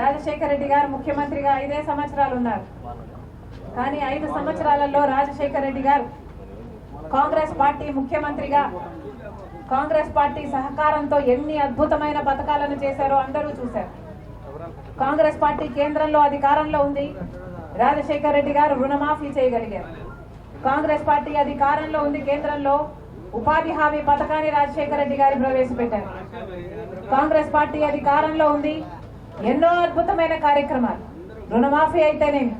రాజశేఖర రెడ్డి గారు ముఖ్యమంత్రిగా ఐదే సంవత్సరాలు ఉన్నారు కానీ ఐదు సంవత్సరాలలో రాజశేఖర రెడ్డి గారు కాంగ్రెస్ పార్టీ ముఖ్యమంత్రిగా కాంగ్రెస్ పార్టీ సహకారంతో ఎన్ని అద్భుతమైన పథకాలను చేశారో అందరూ చూశారు. కాంగ్రెస్ పార్టీ కేంద్రంలో అధికారంలో ఉంది. రాజశేఖర రెడ్డి గారు రుణమాఫీ చేయగలిగారు. కాంగ్రెస్ పార్టీ అధికారంలో ఉంది కేంద్రంలో ఉపాధి హామీ పథకాన్ని రాజశేఖర రెడ్డి గారు ప్రవేశపెట్టారు. కాంగ్రెస్ పార్టీ అధికారంలో ఉంది ఎన్నో అద్భుతమైన కార్యక్రమాలు. రుణమాఫీ అయితేనేమి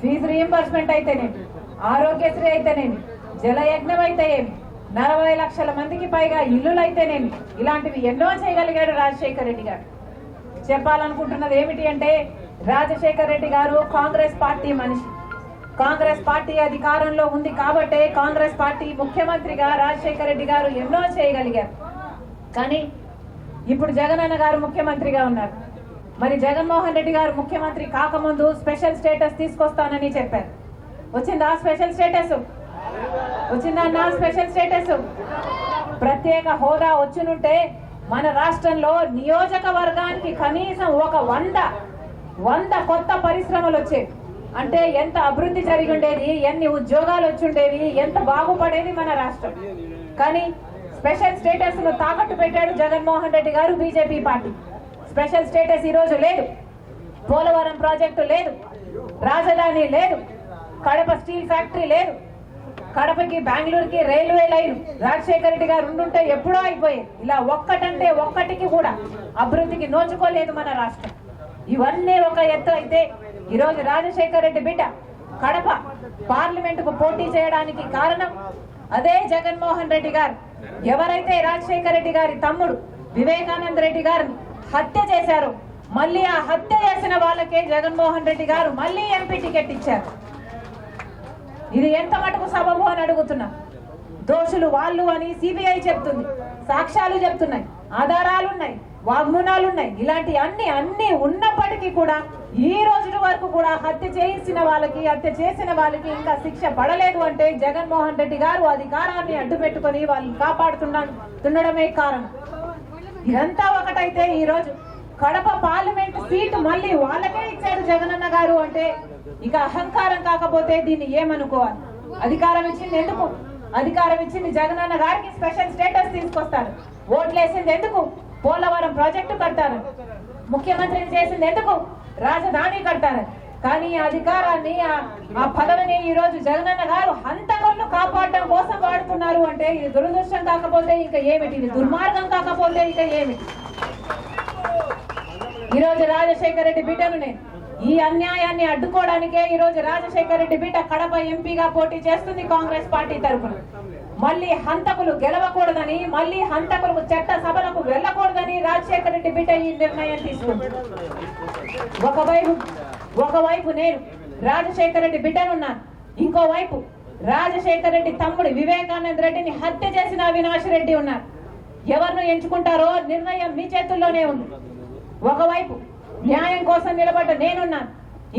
ఫీజు రీఎంబర్స్మెంట్ అయితేనేమి ఆరోగ్యశ్రీ అయితేనేమి జలయజ్ఞం అయితే ఏమి నలభై లక్షల మందికి పైగా ఇల్లులు అయితేనేమి ఇలాంటివి ఎన్నో చేయగలిగాడు రాజశేఖర్ రెడ్డి గారు. చెప్పాలనుకుంటున్నది ఏమిటి అంటే రాజశేఖర్ రెడ్డి గారు కాంగ్రెస్ పార్టీ మనిషి. కాంగ్రెస్ పార్టీ అధికారంలో ఉంది కాబట్టే కాంగ్రెస్ పార్టీ ముఖ్యమంత్రిగా రాజశేఖర రెడ్డి గారు ఎన్నో చేయగలిగారు. కానీ ఇప్పుడు జగనన్న గారు ముఖ్యమంత్రిగా ఉన్నారు. మరి జగన్మోహన్ రెడ్డి గారు ముఖ్యమంత్రి కాకముందు స్పెషల్ స్టేటస్ తీసుకొస్తానని చెప్పారు. వచ్చిందా స్పెషల్ స్టేటస్? వచ్చిందన్నా స్పెషల్ స్టేటస్? ప్రత్యేక హోదా వచ్చినుంటే మన రాష్ట్రంలో నియోజకవర్గానికి కనీసం ఒక వంద వంద కొత్త పరిశ్రమలు వచ్చేవి. అంటే ఎంత అభివృద్ధి జరిగి ఉండేది ఎన్ని ఉద్యోగాలు వచ్చిండేవి ఎంత బాగుపడేది మన రాష్ట్రం. కానీ స్పెషల్ స్టేటస్ను తాకట్టు పెట్టాడు జగన్మోహన్ రెడ్డి గారు బీజేపీ పార్టీ. స్పెషల్ స్టేటస్ ఈరోజు లేదు. పోలవరం ప్రాజెక్టు లేదు. రాజధాని లేదు. కడప స్టీల్ ఫ్యాక్టరీ లేదు. కడపకి బెంగళూరుకి రైల్వే లైన్ రాజశేఖర రెడ్డి గారు ఉండుంటే ఎప్పుడో అయిపోయింది. ఇలా ఒక్కటంటే ఒక్కటికి కూడా అభివృద్ధికి నోచుకోలేదు మన రాష్ట్రం. ఇవన్నీ ఒక ఎత్తు అయితే ఈరోజు రాజశేఖర రెడ్డి బిడ్డ కడప పార్లమెంటుకు పోటీ చేయడానికి కారణం అదే జగన్మోహన్ రెడ్డి గారు. ఎవరైతే రాజశేఖర రెడ్డి గారి తమ్ముడు వివేకానంద రెడ్డి గారిని హత్య చేశారు. మళ్ళీ ఆ హత్య చేసిన వాళ్ళకే జగన్మోహన్ రెడ్డి గారు మళ్ళీ ఎంపీ టికెట్ ఇచ్చారు. ఇది ఎంత మటుకు సబబు అని అడుగుతున్నా. దోషులు వాళ్ళు అని సిబిఐ చెప్తుంది. సాక్ష్యాలు చెప్తున్నాయి. ఆధారాలు ఉన్నాయి వాగ్మూనాలు ఉన్నాయి ఇలాంటి అన్ని అన్ని ఉన్నప్పటికీ కూడా ఈ రోజు వరకు కూడా హత్య చేయించిన వాళ్ళకి హత్య చేసిన వాళ్ళకి ఇంకా శిక్ష పడలేదు అంటే జగన్మోహన్ రెడ్డి గారు అధికారాన్ని అడ్డు పెట్టుకొని వాళ్ళని కాపాడుతుండడమే కారణం. ఇదంతా ఒకటైతే ఈ రోజు కడప పార్లమెంట్ సీటు మళ్ళీ వాళ్ళకే ఇచ్చారు జగనన్న గారు అంటే ఇక అహంకారం కాకపోతే దీన్ని ఏమనుకోవాలి? అధికారం ఇచ్చింది ఎందుకు? అధికారం ఇచ్చింది జగనన్న గారికి స్పెషల్ స్టేటస్ తీసుకొస్తారు. ఓట్లేసింది ఎందుకు? పోలవరం ప్రాజెక్టు కడతారు. ముఖ్యమంత్రిని చేసింది ఎందుకు? రాజధాని కడతారు. కానీ అధికారాన్ని ఆ- ఆ పదవిని ఈ రోజు జగనన్న గారు హంతకులను కాపాడడం కోసం వాడుతున్నారు అంటే ఇది దురదృష్టం కాకపోతే ఇక ఏమిటి? ఇది దుర్మార్గం కాకపోతే ఇక ఏమిటి? ఈ రోజు రాజశేఖర రెడ్డి బిడ్డను నేను ఈ అన్యాయాన్ని అడ్డుకోవడానికే ఈ రోజు రాజశేఖర రెడ్డి బిడ్డ కడప ఎంపీగా పోటీ చేస్తుంది కాంగ్రెస్ పార్టీ తరఫున మళ్ళీ హంతకులు గెలవకూడదని మళ్ళీ హంతకులకు చట్ట సభలకు వెళ్ళకూడదని రాజశేఖర రెడ్డి బిడ్డ ఈ నిర్ణయం తీసుకుంది. ఒకవైపు ఒకవైపు నేను రాజశేఖర రెడ్డి బిడ్డనున్నాను. ఇంకోవైపు రాజశేఖర రెడ్డి తమ్ముడు వివేకానంద రెడ్డిని హత్య చేసిన అవినాష్ రెడ్డి ఉన్నారు. ఎవరిని ఎంచుకుంటారో నిర్ణయం మీ చేతుల్లోనే ఉంది. ఒకవైపు న్యాయం కోసం నిలబడ్డ నేనున్నాను.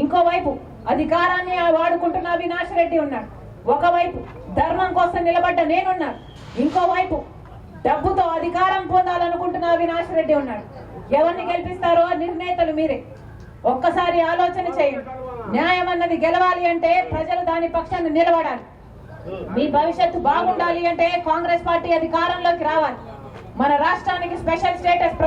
ఇంకోవైపు అధికారాన్ని వాడుకుంటున్న అవినాష్ రెడ్డి ఉన్నాడు ఒకవైపు ధర్మం కోసం నిలబడ్డ నేనున్నాను. ఇంకోవైపు డబ్బుతో అధికారం పొందాలనుకుంటున్న అవినాష్ రెడ్డి ఉన్నాడు ఎవరిని గెలిపిస్తారో నిర్ణేతలు మీరే. ఒక్కసారి ఆలోచన చేయండి. న్యాయం అన్నది గెలవాలి అంటే ప్రజలు దాని పక్షాన్ని నిలబడాలి. మీ భవిష్యత్తు బాగుండాలి అంటే కాంగ్రెస్ పార్టీ అధికారంలోకి రావాలి. మన రాష్ట్రానికి స్పెషల్ స్టేటస్